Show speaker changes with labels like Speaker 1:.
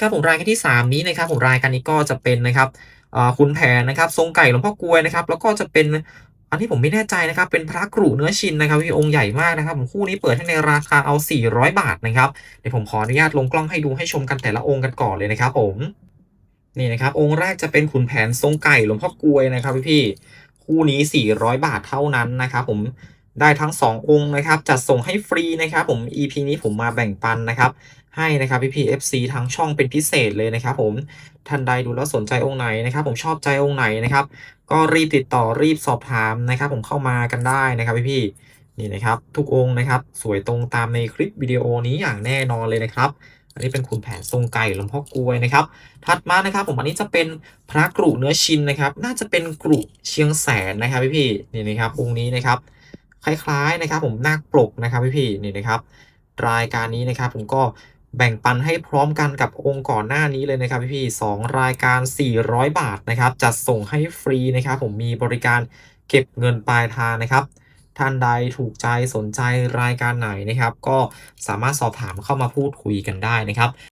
Speaker 1: ครับผมรายการที่ 3 นี้นะครับผมรายการนี้ก็จะเป็นนะครับอ่าขุนแผนนะครับ ทรงไก่หลวงพ่อกลวยนะครับ แล้วก็จะเป็นอันนี้ผมไม่แน่ใจนะครับ เป็นพระกรุเนื้อชินนะครับพี่องค์ใหญ่มากนะครับผมคู่นี้เปิดให้ในราคาเอา 400 บาทนะครับเดี๋ยวผมขออนุญาตลงกล้องให้ดูให้ชมกันแต่ละองค์กันก่อนเลยนะครับ ผมนี่นะครับ องค์แรกจะเป็นขุนแผนทรงไก่หลวงพ่อกลวยนะครับพี่ๆคู่นี้ 400 บาทเท่านั้นนะครับผม ได้ทั้ง 2 องค์นะครับจัดส่งให้ฟรีนะครับผม EP นี้ผมมาแบ่งปันนะครับให้นะครับพี่พี FC ทางช่องเป็นพิเศษเลยนะครับผมท่านใดดูแล้วสนใจองค์ไหนนะครับ ผมชอบใจองค์ไหนนะครับ ก็รีบติดต่อรีบสอบถามนะครับ ผมเข้ามากันได้นะครับพี่พี่นี่นะครับทุกองค์นะครับ สวยตรงตามในคลิปวิดีโอนี้อย่างแน่นอนเลยนะครับ อันนี้เป็นขุนแผนทรงไก่หลวงพ่อกลวยนะครับ ถัดมานะครับ ผมอันนี้จะเป็นพระกรุเนื้อชินนะครับ น่าจะเป็นกรุเชียงแสนนะครับพี่พี่นี่นะครับองค์นี้นะครับ คล้ายๆนะครับ ผมนาคปลกนะครับพี่พี่ๆนี่นะครับ รายการนี้นะครับ ผมก็แบ่งปันให้พร้อมกันกับองค์ก่อนหน้านี้เลยนะครับพี่ๆสองรายการ 400 บาทนะครับ จัดส่งให้ฟรีนะครับ ผมมีบริการเก็บเงินปลายทางนะครับ ท่านใดถูกใจสนใจรายการไหนนะครับ ก็สามารถสอบถามเข้ามาพูดคุยกันได้นะครับ